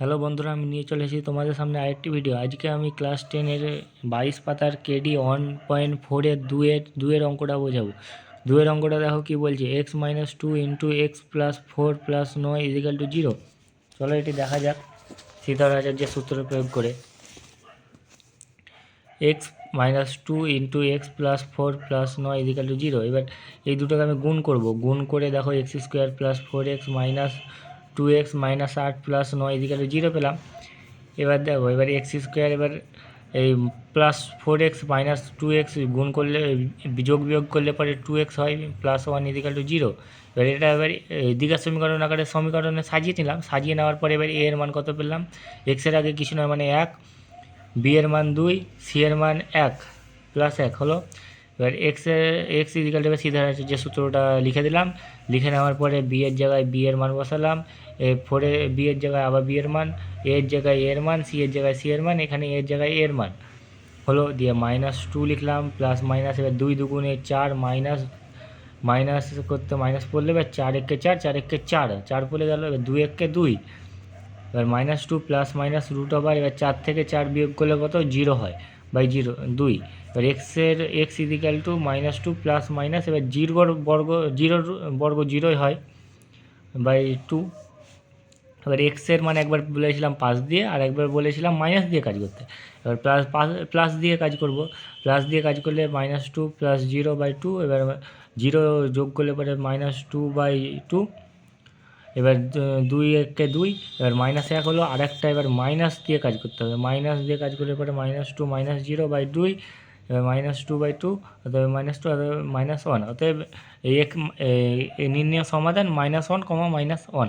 Hello বন্ধুরা, আমি নিয়ে চলে এসেছি তোমাদের সামনে আরেকটি ভিডিও আজকে আমি ক্লাস টেনের বাইশ পাতার কেডি ওয়ান পয়েন্ট ফোরের দুয়ের দুয়ের অঙ্কটা বোঝাবো। দুয়ের অঙ্কটা দেখো কি বলছে x minus two into x plus four plus নয় ইজিক্যাল টু জিরো চলো এটি দেখা যাক সীতারাচার্যের সূত্র প্রয়োগ করে। X minus two into x plus four plus নয় ইজিক্যাল টু জিরো এবার এই দুটোকে আমি গুণ করব। গুণ করে দেখো x square plus four x minus two x minus আট প্লাস নয় টু জিরো পেলাম। এবার দেখো, এবার এক্স স্কোয়ার এবার এই plus four x minus two x গুণ করলে যোগ বিয়োগ করলে পরে টু এক্স হয় plus one equal to zero এবার এটা এবার দ্বিঘাত সমীকরণ আকারে সমীকরণে সাজিয়ে নিলাম। সাজিয়ে নেওয়ার পরে এবার এ এর মান কত পেলাম? এক্সের আগে কিছু নয় মানে এক বি এর মান দুই সি এর মান এক প্লাস এক হলো। এবার এক্স এক্স ইজিক্যাল টু সিধা যে সূত্রটা লিখে দিলাম, লিখে নেওয়ার পরে বি এর জায়গায় বি এর মান বসালাম এ ফোরে বি এর জায়গায় আবার বি এর মান এ এর জায়গায় এর মান সি এর জায়গায় সি এর মান, এখানে এর জায়গায় এর মান। হলো, দিয়ে মাইনাস টু লিখলাম প্লাস মাইনাস এবার দুই দুগুণে চার মাইনাস মাইনাস করতে মাইনাস পড়লে এবার চার একে চার চার একে চার চার পড়লে গেল এবার দুই একে দুই। এবার minus two plus minus root over এবার চার থেকে চার বিয়োগ করলে কত? জিরো হয়। বাই জিরো, দুই। এবার এক্সের x equal to minus two plus minus এবার জিরোর বর্গ জিরোর বর্গ জিরোই হয় বাই টু এবার এক্সের মানে একবার বলেছিলাম পাঁচ দিয়ে, আর একবার বলেছিলাম মাইনাস দিয়ে কাজ করতে। এবার প্লাস প্লাস দিয়ে কাজ করব। প্লাস দিয়ে কাজ করলে minus two plus zero by two এবার জিরো যোগ করলে পরে মাইনাস টু বাই টু এবার দুই একে দুই, এবার মাইনাস এক হলো আর একটা এবার মাইনাস দিয়ে কাজ করতে হবে। মাইনাস দিয়ে কাজ করলে পরে minus two minus zero by দুই, এবার মাইনাস টু বাই টু অথবা মাইনাস টু অথবা মাইনাস ওয়ান অতএব এই এক নির্ণয় সমাধান minus one comma minus one